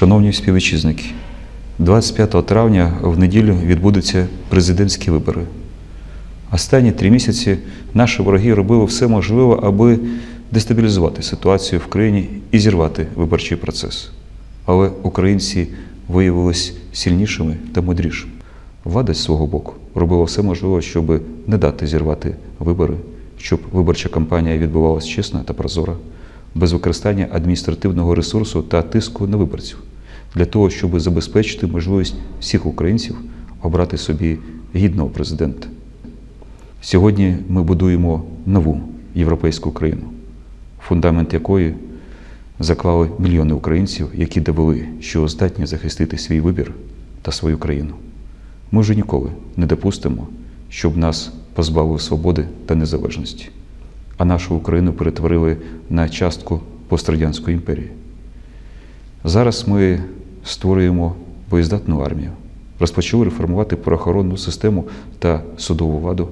Шановні співвітчизники, 25 травня в неділю відбудуться президентські вибори. Останні три місяці наші вороги робили все можливе, аби дестабілізувати ситуацію в країні і зірвати виборчий процес. Але українці виявилися сильнішими та мудрішими. Влада з свого боку робила все можливе, щоб не дати зірвати вибори, щоб виборча кампанія відбувалася чесно та прозоро, без використання адміністративного ресурсу та тиску на виборців, для того, щоб забезпечити можливість всіх українців обрати собі гідного президента. Сьогодні ми будуємо нову європейську країну, фундамент якої заклали мільйони українців, які довели, що здатні захистити свій вибір та свою країну. Ми вже ніколи не допустимо, щоб нас позбавили свободи та незалежності, а нашу Україну перетворили на частку пострадянської імперії. Зараз ми створюємо боєздатну армію, розпочали реформувати правоохоронну систему та судову владу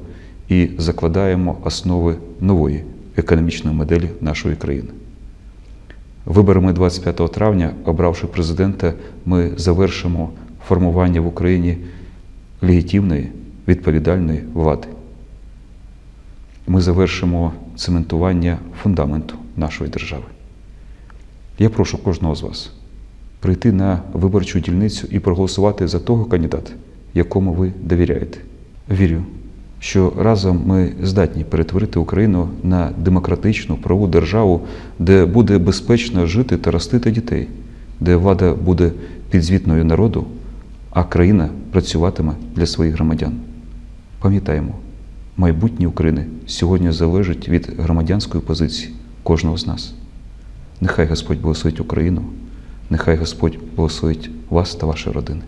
і закладаємо основи нової економічної моделі нашої країни. Виборами 25 травня, обравши президента, ми завершимо формування в Україні легітимної відповідальної влади. Ми завершимо цементування фундаменту нашої держави. Я прошу кожного з вас прийти на виборчу дільницю і проголосувати за того кандидата, якому ви довіряєте. Вірю, що разом ми здатні перетворити Україну на демократичну правову державу, де буде безпечно жити та ростити дітей, де влада буде підзвітною народу, а країна працюватиме для своїх громадян. Пам'ятаємо, майбутнє України сьогодні залежить від громадянської позиції кожного з нас. Нехай Господь благословить Україну, нехай Господь благословить вас та ваші родини.